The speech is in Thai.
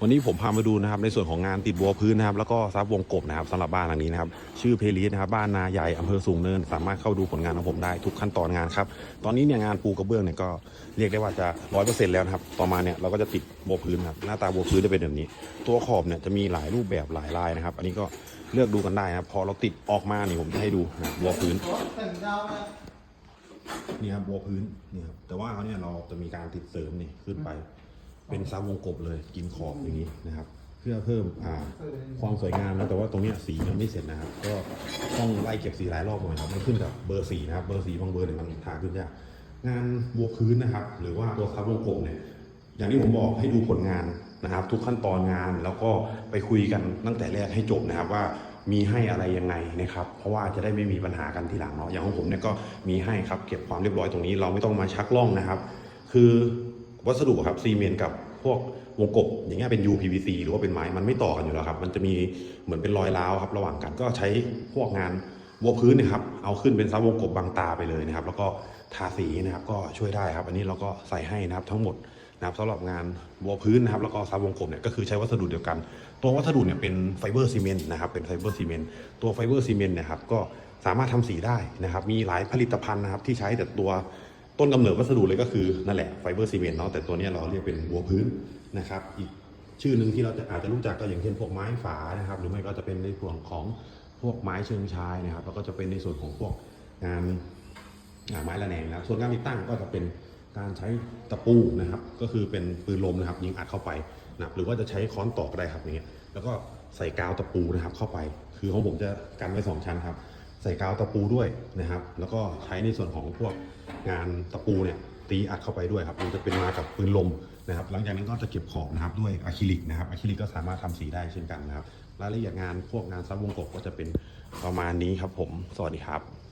วันนี้ผมพามาดูนะครับในส่วนของงานติดบัวพื้นนะครับแล้วก็ซับวงกบนะครับสำหรับบ้านหลังนี้นะครับชื่อเพลีสนะครับบ้านนาใหญ่อำเภอสูงเนิน สามารถเข้าดูผลงานของผมได้ทุกขั้นตอนงานครับตอนนี้เนี่ยงานปูกระเบื้องเนี่ยก็เรียกได้ว่าจะร้อยเปอร์เซ็นต์แล้วนะครับต่อมาเนี่ยเราก็จะติดบัวพื้นครับหน้าตาบัวพื้นจะเป็นแบบนี้ ตัวขอบเนี่ยจะมีหลายรูปแบบหลายลายนะครับ อันนี้ก็เลือกดูกันได้นะครับพอเราติดออกมาเนี่ยผมจะให้ดูนะบัวพื้นนี่ครับบัวพื้นนี่ครับแต่ว่าเขาเนี่ยเราจะมีการติดเสริมนี่ขึ้นไป เป็นซับวงกบเลยกินขอบอย่างนี้นะครับ เพื่อเพิ่มความสวยงามนะแต่ว่าตรงนี้สียังไม่เสร็จนะครับ ก็ต้องไล่เก็บสีหลายรอบหน่อยครับมันขึ้นกับเบอร์สีนะครับ เบอร์สีบางเบอร์เนี่ยมันทาขึ้นยากงานบัวพื้นนะครับ หรือว่าตัวซับวงกบเนี่ยอย่างที่ผมบอกให้ดูผลงานนะครับ ทุกขั้นตอนงานแล้วก็ไปคุยกันตั้งแต่แรกให้จบนะครับว่ามีให้อะไรยังไงนะครับ เพราะว่าจะได้ไม่มีปัญหากันทีหลังเนาะอย่างของผมเนี่ยก็มีให้ครับเก็บความเรียบร้อยตรงนี้เราไม่ต้องมาชักล่องนะครับ คือ วัสดุครับซีเมนต์กับพวกวงกบอย่างเงี้ยเป็น UPVC หรือว่าเป็นไม้มันไม่ต่อกันอยู่แล้วครับ มันจะมีเหมือนเป็นรอยร้าวครับ ระหว่างกันก็ใช้พวกงานวัวพื้นนะครับ เอาขึ้นเป็นซับวงกบบางตาไปเลยนะครับ แล้วก็ทาสีนะครับ ก็ช่วยได้ครับ อันนี้เราก็ใส่ให้นะครับทั้งหมดนะครับสำหรับงานวัวพื้นนะครับ แล้วก็ซับวงกลมเนี่ยก็คือใช้วัสดุเดียวกัน ตัววัสดุเนี่ยเป็นไฟเบอร์ซีเมนต์นะครับ เป็นไฟเบอร์ซีเมนต์ตัวไฟเบอร์ซีเมนต์เนี่ยครับก็สามารถทำสีได้นะครับ มีหลายผลิตภัณฑ์นะครับที่ใช้แต่ตัว ต้นกำเนิดวัสดุเลยก็คือนั่นแหละไฟเบอร์ซีเมนต์เนาะแต่ตัวนี้เราเรียกเป็นวัวพื้นนะครับ อีกชื่อหนึ่งที่เราจะอาจจะรู้จักก็อย่างเช่นพวกไม้ฝานะครับ หรือไม่ก็จะเป็นในส่วนของพวกไม้เชิงชายนะครับ แล้วก็จะเป็นในส่วนของพวกงานไม้ระแนงนะส่วนการติดตั้งก็จะเป็นการใช้ตะปูนะครับ ก็คือเป็นปืนลมนะครับ ยิงอัดเข้าไปนะรหรือว่าจะใช้ค้อนตอกก็ได้ครับอย่างเงี้ยแล้วก็ใส่กาวตะปูนะครับเข้าไป คือของผมจะกันไว้สองชั้นครับ ใส่กาวตะปูด้วยนะครับ แล้วก็ใช้ในส่วนของพวกงานตะปูเนี่ยตีอัดเข้าไปด้วยครับมันจะเป็นมากับปืนลมนะครับ หลังจากนั้นก็จะเก็บขอบนะครับด้วยอะคริลิกนะครับอะคริลิกก็สามารถทำสีได้เช่นกันนะครับ รายละเอียดงานพวกงานซับวงกบก็จะเป็นประมาณนี้ครับผม สวัสดีครับ